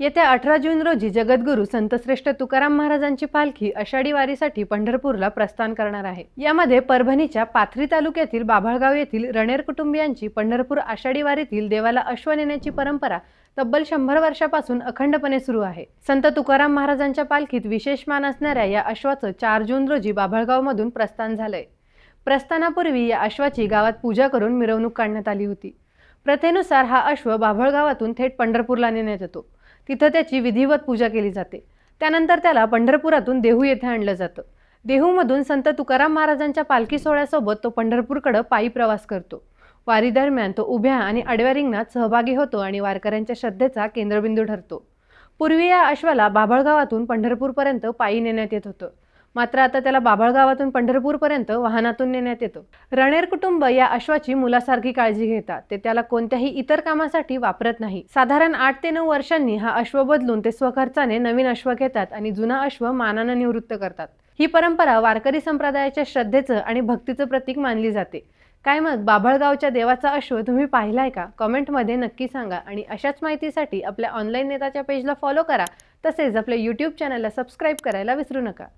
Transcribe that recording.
येत्या अठरा जून रोजी जगद्गुरू संतश्रेष्ठ तुकाराम महाराजांची पालखी आषाढी वारीसाठी पंढरपूरला प्रस्थान करणार आहे. यामध्ये परभणीच्या पाथरी तालुक्यातील बाभळगाव येथील रणेर कुटुंबियांची पंढरपूर आषाढी वारीतील देवाला अश्व नेण्याची परंपरा तब्बल शंभर वर्षापासून अखंडपणे सुरू आहे. संत तुकाराम महाराजांच्या पालखीत विशेष मान असणाऱ्या या अश्वाचं चार जून रोजी बाभळगावमधून प्रस्थान झालंय. प्रस्थानापूर्वी या अश्वाची गावात पूजा करून मिरवणूक काढण्यात आली होती. प्रथेनुसार हा अश्व बाभळगावातून थेट पंढरपूरला नेण्यात येतो. तिथं त्याची विधिवत पूजा केली जाते. त्यानंतर त्याला पंढरपुरातून देहू येथे आणलं जातं. देहूमधून संत तुकाराम महाराजांच्या पालखी सोहळ्यासोबत तो पंढरपूरकडं पायी प्रवास करतो. वारीदरम्यान तो उभ्या आणि आडव्या रिंगणात सहभागी होतो आणि वारकऱ्यांच्या श्रद्धेचा केंद्रबिंदू ठरतो. पूर्वी या अश्वाला बाभळगावातून पंढरपूरपर्यंत पायी नेण्यात येत होतं. मात्र आता त्याला बाभळगावातून पंढरपूरपर्यंत वाहनातून नेण्यात येतो. रणेर कुटुंब या अश्वाची मुलासारखी काळजी घेतात. ते त्याला कोणत्याही इतर कामासाठी वापरत नाही. साधारण आठ ते नऊ वर्षांनी हा अश्व बदलून ते स्वखर्चाने नवीन अश्व घेतात आणि जुना अश्व मानानं निवृत्त करतात. ही परंपरा वारकरी संप्रदायाच्या श्रद्धेचं आणि भक्तीचं प्रतीक मानली जाते. काय मग बाभळगावच्या देवाचा अश्व तुम्ही पाहिलाय का? कमेंटमध्ये नक्की सांगा आणि अशाच माहितीसाठी आपल्या ऑनलाईन नेताच्या पेजला फॉलो करा. तसेच आपल्या यूट्यूब चॅनलला सबस्क्राईब करायला विसरू नका.